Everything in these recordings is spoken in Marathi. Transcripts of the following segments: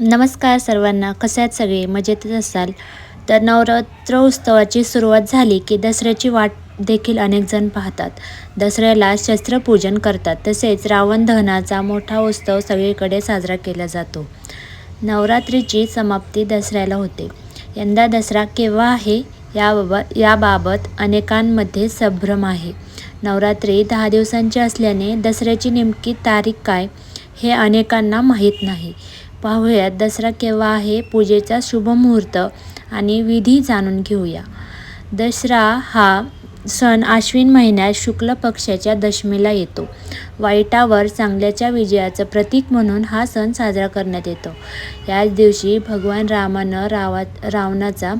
नमस्कार सर्वांना कसे आहेत सगळे? मजेतच असाल? तर नवरात्र उत्सवाची सुरुवात झाली की दसऱ्याची वाट देखील अनेक जण पाहतात. दसऱ्याला शस्त्रपूजन करतात. तसेच रावण दहनाचा मोठा उत्सव सगळीकडे साजरा केला जातो. नवरात्रीची समाप्ती दसऱ्याला होते. यंदा दसरा केव्हा आहे याबाबत याबाबत अनेकांमध्ये संभ्रम आहे. नवरात्री दहा दिवसांची असल्याने दसऱ्याची नेमकी तारीख काय हे अनेकांना माहीत नाही. पाहूयात. दसरा केव्हा आहे? पूजेचा शुभ मुहूर्त आणि विधी जाणून घेऊया. दसरा हा सण आश्विन महिन्यात शुक्ल पक्षाच्या दशमीला येतो. वाईटावर चांगल्याच्या विजयाचं प्रतीक म्हणून हा सण साजरा करण्यात येतो. याच दिवशी भगवान रामानं रावा रावणाचा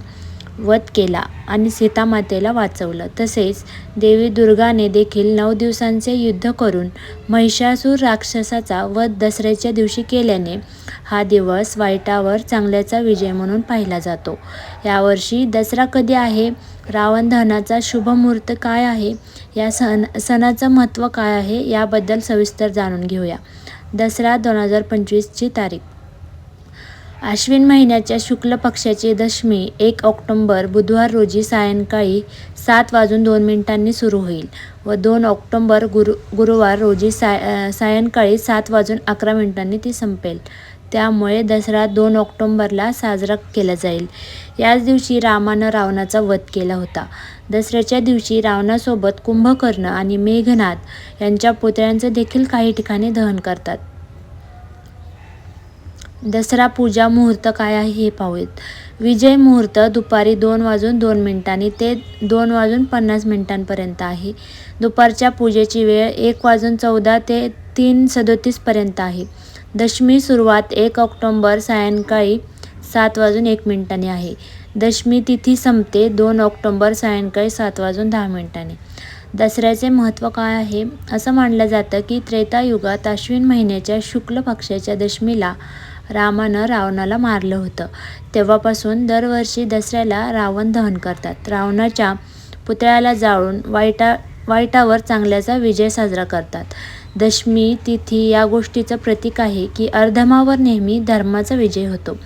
वध केला आणि सीतामातेला वाचवलं. तसेच देवी दुर्गाने देखील नऊ दिवसांचे युद्ध करून महिषासूर राक्षसाचा वध दसऱ्याच्या दिवशी केल्याने हा दिवस वाईटावर चांगल्याचा विजय म्हणून पाहिला जातो. यावर्षी दसरा कधी आहे? रावण दहनाचा शुभ मुहूर्त काय आहे? या सण सणाचं महत्त्व काय आहे? याबद्दल सविस्तर जाणून घेऊया. दसरा दोन हजार पंचवीसची तारीख. आश्विन महिन्याच्या शुक्ल पक्षाची दशमी एक ऑक्टोंबर बुधवार रोजी सायंकाळी सात वाजून दोन मिनिटांनी सुरू होईल व दोन ऑक्टोंबर गुरु गुरुवार रोजी साय सायंकाळी सात वाजून अकरा मिनिटांनी ती संपेल. त्यामुळे दसरा दोन ऑक्टोंबरला साजरा केला जाईल. याच दिवशी रामानं रावणाचा वध केला होता. दसऱ्याच्या दिवशी रावणासोबत कुंभकर्ण आणि मेघनाथ यांच्या पुतळ्यांचं देखील काही ठिकाणी दहन करतात. दसरा पूजा मुहूर्त काय आहे हे पाहूयात. विजय मुहूर्त दुपारी दोन वाजून दोन मिनिटांनी ते दोन वाजून पन्नास मिनिटांपर्यंत आहे. दुपारच्या पूजेची वेळ एक वाजून चौदा ते तीन सदोतीसपर्यंत आहे. दशमी सुरुवात एक ऑक्टोंबर सायंकाळी सात वाजून एक मिनिटांनी आहे. दशमी तिथी संपते दोन ऑक्टोंबर सायंकाळी सात वाजून दहा मिनिटांनी. दसऱ्याचे महत्त्व काय आहे? असं मानलं जातं की त्रेतायुगात अश्विन महिन्याच्या शुक्ल पक्षाच्या दशमीला रामानं रावणाला मारलं होतं. तेव्हापासून दरवर्षी दसऱ्याला रावण दहन करतात. रावणाच्या पुतळ्याला जाळून वाईटा वाईटावर चांगल्याचा विजय साजरा करतात. दशमी तिथी या गोष्टीचं प्रतीक आहे की अर्धमावर नेहमी धर्माचा विजय होतो.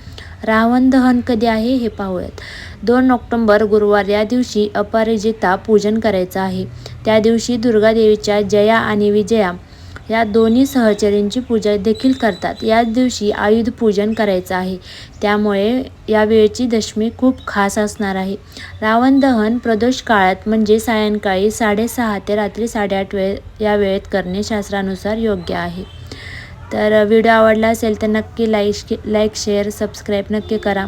रावण दहन कधी आहे हे पाहूयात. दोन ऑक्टोंबर गुरुवार या दिवशी अपराजिता पूजन करायचं आहे. त्या दिवशी दुर्गादेवीच्या जया आणि विजया या दोन्ही सहचरींची पूजा देखील करतात. याच दिवशी आयुध पूजन करायचं आहे. त्यामुळे या वेळेची दशमी खूप खास असणार आहे. रावण दहन प्रदोष काळात म्हणजे सायंकाळी साडेसहा ते रात्री साडेआठ वेळ या वेळेत करणे शास्त्रानुसार योग्य आहे. तर व्हिडिओ आवडला असेल तर नक्की लाईक लाईक शेअर सबस्क्राईब नक्की करा.